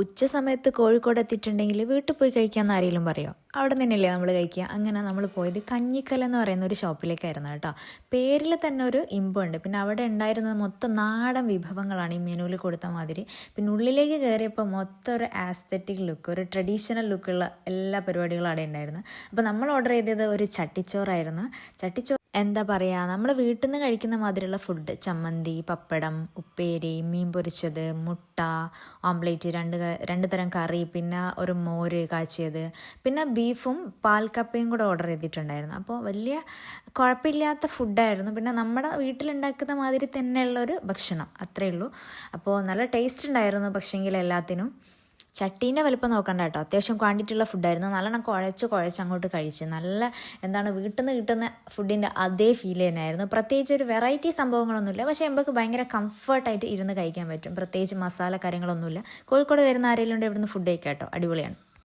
ഉച്ച സമയത്ത് കോഴിക്കോട് എത്തിയിട്ടുണ്ടെങ്കിൽ വീട്ടിൽ പോയി കഴിക്കാമെന്ന് ആരെങ്കിലും പറയോ? അവിടെ നിന്നല്ലേ നമ്മൾ കഴിക്കുക. അങ്ങനെ നമ്മൾ പോയത് കഞ്ഞിക്കൽ എന്ന് പറയുന്ന ഒരു ഷോപ്പിലേക്കായിരുന്നു കേട്ടോ. പേരിൽ തന്നെ ഒരു ഇമ്പുണ്ട് പിന്നെ അവിടെ ഉണ്ടായിരുന്നത് മൊത്തം നാടൻ വിഭവങ്ങളാണ് ഈ മെനുവിൽ കൊടുത്ത മാതിരി. പിന്നെ ഉള്ളിലേക്ക് കയറിയപ്പോൾ മൊത്തം ഒരു ആസ്തറ്റിക് ലുക്ക് ഒരു ട്രഡീഷണൽ ലുക്കുള്ള എല്ലാ പരിപാടികളും അവിടെ ഉണ്ടായിരുന്നു. അപ്പോൾ നമ്മൾ ഓർഡർ ചെയ്തത് ഒരു ചട്ടിച്ചോറായിരുന്നു. ചട്ടിച്ചോറ് എന്താ പറയുക നമ്മൾ വീട്ടിൽ നിന്ന് കഴിക്കുന്ന മാതിരിയുള്ള ഫുഡ് ചമ്മന്തി പപ്പടം ഉപ്പേരി മീൻ പൊരിച്ചത് മുട്ട ഓംപ്ലേറ്റ് രണ്ട് രണ്ട് തരം കറി പിന്നെ ഒരു മോര് കാച്ചിയത്. പിന്നെ ബീഫും പാൽക്കപ്പയും കൂടെ ഓർഡർ ചെയ്തിട്ടുണ്ടായിരുന്നു. അപ്പോൾ വലിയ കുഴപ്പമില്ലാത്ത ഫുഡായിരുന്നു പിന്നെ നമ്മുടെ വീട്ടിലുണ്ടാക്കുന്ന മാതിരി തന്നെയുള്ളൊരു ഭക്ഷണം അത്രയേ ഉള്ളൂ അപ്പോൾ നല്ല ടേസ്റ്റ് ഉണ്ടായിരുന്നു പക്ഷേങ്കിൽ എല്ലാത്തിനും ചട്ടീന്റെ വലുപ്പം നോക്കണ്ട കേട്ടോ. അത്യാവശ്യം ക്വാണ്ടിറ്റി ഉള്ള ഫുഡായിരുന്നു നല്ലോണം കുഴച്ച് കുഴച്ച് അങ്ങോട്ട് കഴിച്ച്. നല്ല എന്താണ് വീട്ടിൽ നിന്ന് കിട്ടുന്ന ഫുഡിന്റെ അതേ ഫീൽ തന്നെയായിരുന്നു. പ്രത്യേകിച്ച് ഒരു വെറൈറ്റി സംഭവങ്ങളൊന്നുമില്ല. പക്ഷേ നമുക്ക് ഭയങ്കര കംഫർട്ടായിട്ട് ഇരുന്ന് കഴിക്കാൻ പറ്റും. പ്രത്യേകിച്ച് മസാല കാര്യങ്ങളൊന്നുമില്ല. കോഴിക്കോട് വരുന്ന ആരെങ്കിലും ഉണ്ട് ഇവിടുന്ന് ഫുഡ് കഴിക്കാം കേട്ടോ. അടിപൊളിയാണ്.